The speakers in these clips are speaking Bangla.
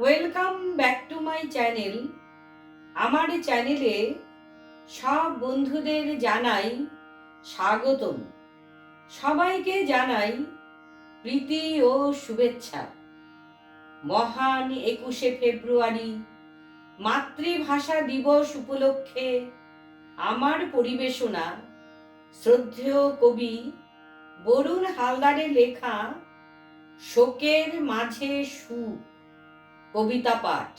Welcome back to my channel আমার চ্যানেলে সব বন্ধুদের জানাই স্বাগতম। সবাইকে জানাই প্রীতি ও শুভেচ্ছা। মহান একুশে ফেব্রুয়ারি, মাতৃভাষা দিবস উপলক্ষে আমার পরিবেশনা, শ্রদ্ধেয় কবি বরুণ হালদারের লেখা শোকের মাঝে সুখ কবিতা পাঠ।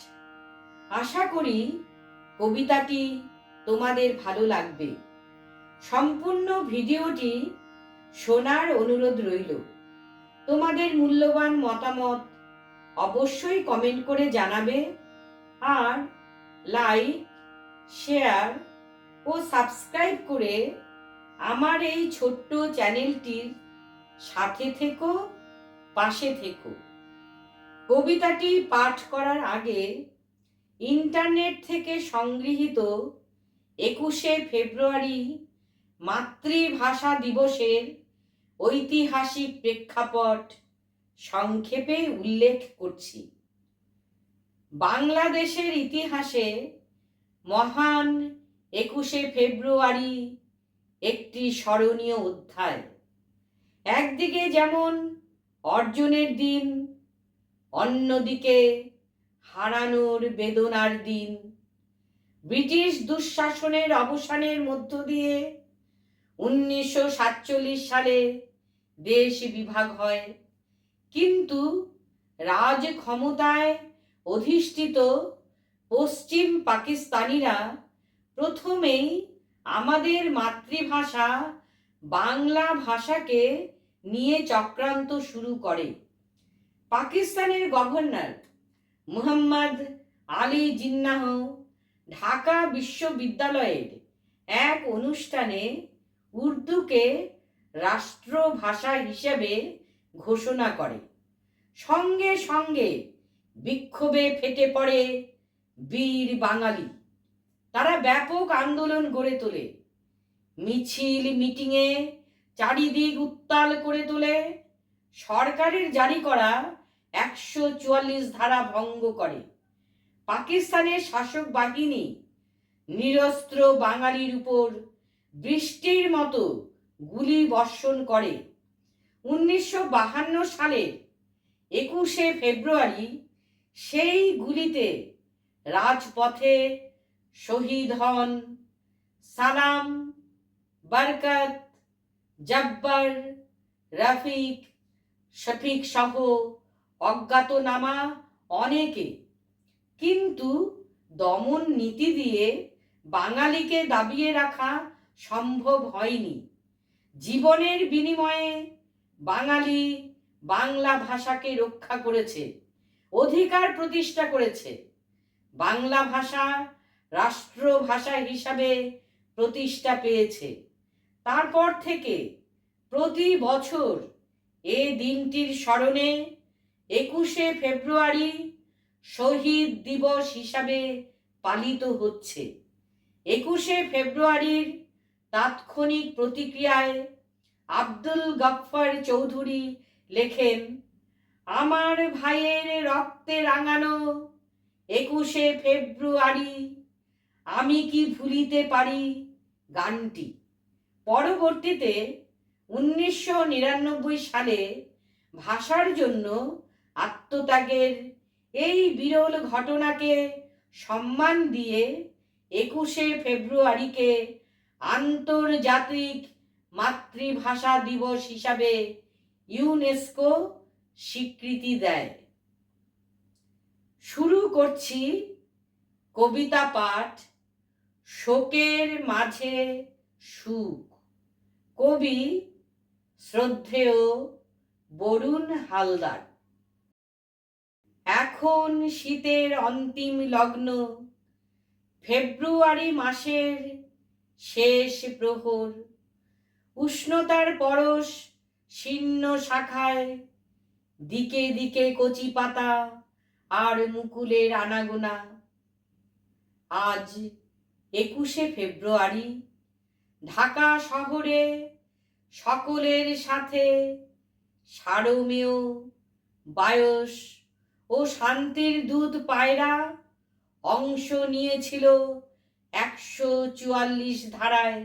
আশা করি কবিতাটি তোমাদের ভালো লাগবে। সম্পূর্ণ ভিডিওটি শোনার অনুরোধ রইল। তোমাদের মূল্যবান মতামত অবশ্যই কমেন্ট করে জানাবে আর লাইক শেয়ার ও সাবস্ক্রাইব করে আমার এই ছোট্ট চ্যানেলটির সাথে থেকো, পাশে থেকো। কবিতাটি পাঠ করার আগে ইন্টারনেট থেকে সংগৃহীত একুশে ফেব্রুয়ারি মাতৃভাষা দিবসের ঐতিহাসিক প্রেক্ষাপট সংক্ষেপে উল্লেখ করছি। বাংলাদেশের ইতিহাসে মহান একুশে ফেব্রুয়ারি একটি স্মরণীয় অধ্যায়। একদিকে যেমন অর্জনের দিন অন্যদিকে হারানোর বেদনার দিন। ব্রিটিশ দুঃশাসনের অবসানের মধ্য দিয়ে উনিশশো সাতচল্লিশ সালে দেশ বিভাগ হয়। কিন্তু রাজ ক্ষমতায় অধিষ্ঠিত পশ্চিম পাকিস্তানিরা প্রথমেই আমাদের মাতৃভাষা বাংলা ভাষাকে নিয়ে চক্রান্ত শুরু করে। পাকিস্তানের গভর্নর মুহাম্মদ আলী জিন্নাহ ঢাকা বিশ্ববিদ্যালয়ের এক অনুষ্ঠানে উর্দুকে রাষ্ট্রভাষা হিসেবে ঘোষণা করে। সঙ্গে সঙ্গে বিক্ষোভে ফেটে পড়ে বীর বাঙালি। তারা ব্যাপক আন্দোলন গড়ে তোলে। মিছিল, মিটিংয়ে চারিদিক উত্তাল করে তোলে। সরকারের জারি করা একশো চুয়াল্লিশ ধারা ভঙ্গ করে। পাকিস্তানের শাসক বাহিনী নিরস্ত্র বাঙালির উপর বৃষ্টির মতো গুলি বর্ষণ করে। উনিশশো বাহান্ন সালের একুশে ফেব্রুয়ারি সেই গুলিতে রাজপথে শহীদ হন সালাম বরকত জব্বর রফিক শফিক সহ অজ্ঞাতনামা অনেকে। কিন্তু দমন নীতি দিয়ে বাঙালিকে দাবিয়ে রাখা সম্ভব হয়নি। জীবনের বিনিময়ে বাঙালি বাংলা ভাষাকে রক্ষা করেছে, অধিকার প্রতিষ্ঠা করেছে। বাংলা ভাষা রাষ্ট্রভাষা হিসাবে প্রতিষ্ঠা পেয়েছে। তারপর থেকে প্রতি বছর এ দিনটির স্মরণে একুশে ফেব্রুয়ারি শহীদ দিবস হিসাবে পালিত হচ্ছে। একুশে ফেব্রুয়ারির তাৎক্ষণিক প্রতিক্রিয়ায় আব্দুল গফফর চৌধুরী লেখেন, আমার ভাইয়ের রক্তে রাঙানো একুশে ফেব্রুয়ারি, আমি কি ভুলিতে পারি গানটি? পরবর্তীতে উনিশশো নিরানব্বই সালে ভাষার জন্য আত্মত্যাগের এই বিরল ঘটনাকে সম্মান দিয়ে একুশে ফেব্রুয়ারিকে আন্তর্জাতিক মাতৃভাষা দিবস হিসাবে ইউনেস্কো স্বীকৃতি দেয়। শুরু করছি কবিতা পাঠ, শোকের মাঝে সুখ। কবি শ্রদ্ধেয় বরুণ হালদার। এখন শীতের অন্তিম লগ্ন। ফেব্রুয়ারি মাসের শেষ প্রহর। উষ্ণতার পরশ শীর্ণ শাখায়। দিকে দিকে কচি পাতা আর মুকুলের আনাগোনা। আজ একুশে ফেব্রুয়ারি। ঢাকা শহরে সকলের সাথে সারমেয় বায়স। ও শান্তির দূত পায়রা, অংশ নিয়েছিল একশো চুয়াল্লিশ ধারায়।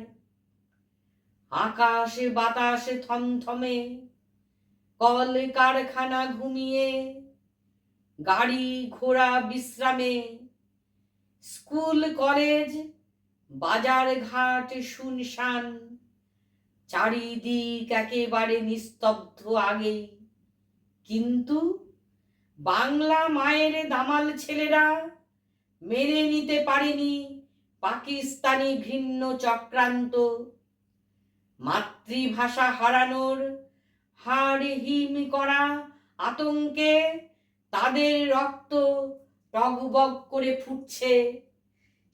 আকাশে বাতাসে থমথমে কল কারখানা ঘুমিয়ে, গাড়ি ঘোড়া বিশ্রামে, স্কুল, কলেজ, বাজার ঘাট, শুনশান, চারিদিক একেবারে নিস্তব্ধ আগেই। কিন্তু বাংলা মায়ের দামাল ছেলেরা মেনে নিতে পারেনি পাকিস্তানি ঘৃণ্য চক্রান্ত। মাতৃভাষা হারানোর হাড় করা আতঙ্কে তাদের রক্ত টগবগ করে ফুটছে,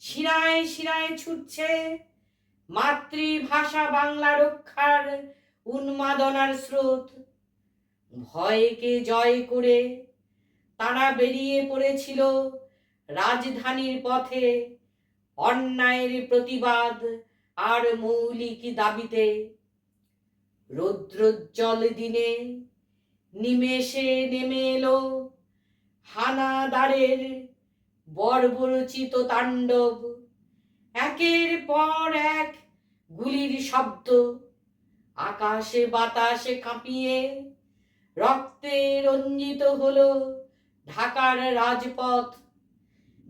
শিরায় শিরায় ছুটছে মাতৃভাষা বাংলা রক্ষার উন্মাদনার স্রোত। ভয়কে জয় করে তারা বেরিয়ে পড়েছিল রাজধানীর পথে। অন্যায়ের প্রতিবাদ আর মৌলিক দাবিতে। রৌদ্রোজ্জ্বল দিনে নিমেষে নেমে এলো হানাদারের বর্বরচিত তাণ্ডব। একের পর এক গুলির শব্দ। আকাশে বাতাসে কাঁপিয়ে রক্তে রঞ্জিত হলো ঢাকার রাজপথ।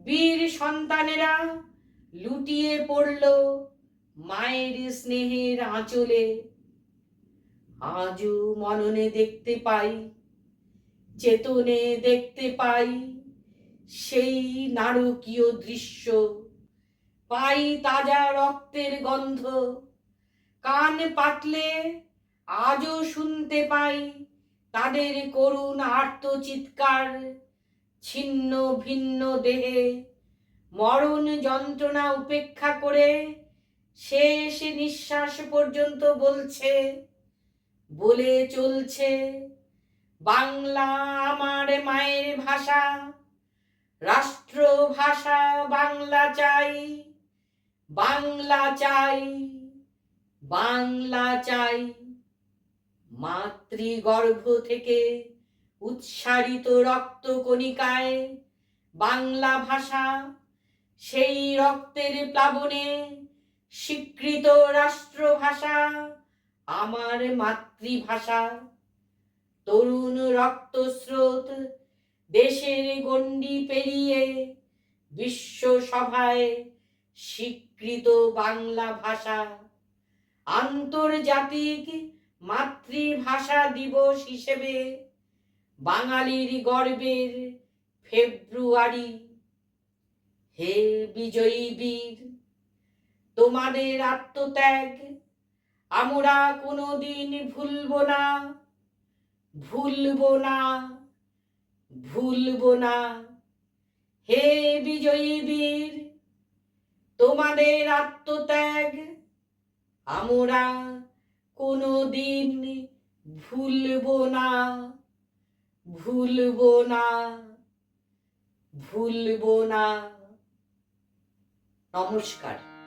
বীর সন্তানেরা লুটিয়ে পড়ল মায়ের স্নেহের আঁচলে। আজও মননে দেখতে পাই, চেতনে দেখতে পাই সেই নারকীয় দৃশ্য। পাই তাজা রক্তের গন্ধ, কান পাতলে আজও শুনতে পাই তাদের করুণ আর্তচিৎকার। ছিন্ন ভিন্ন দেহে মরণ যন্ত্রণা উপেক্ষা করে শেষ নিঃশ্বাস পর্যন্ত বলছে, বলে চলছে, বাংলা আমার মায়ের ভাষা, রাষ্ট্র ভাষা বাংলা চাই বাংলা চাই বাংলা চাই। মাতৃগর্ভ থেকে উৎসারিত রক্ত কণিকায় বাংলা ভাষা সেই রক্তের প্লাবনে স্বীকৃত রাষ্ট্রভাষা, আমার মাতৃভাষা। তরুণ রক্তস্রোত দেশের গণ্ডি পেরিয়ে বিশ্ব সভায় স্বীকৃত বাংলা ভাষা। আন্তর্জাতিক মাতৃভাষা দিবস হিসেবে বাঙালির গর্বের ফেব্রুয়ারি। হে বিজয়ী বীর, তোমাদের আত্মত্যাগ আমরা কোনোদিন ভুলব না ভুলব না ভুলব না। হে বিজয়ী বীর, তোমাদের আত্মত্যাগ আমরা কোনোদিন ভুলব না। ভুলব না ভুলব না। নমস্কার।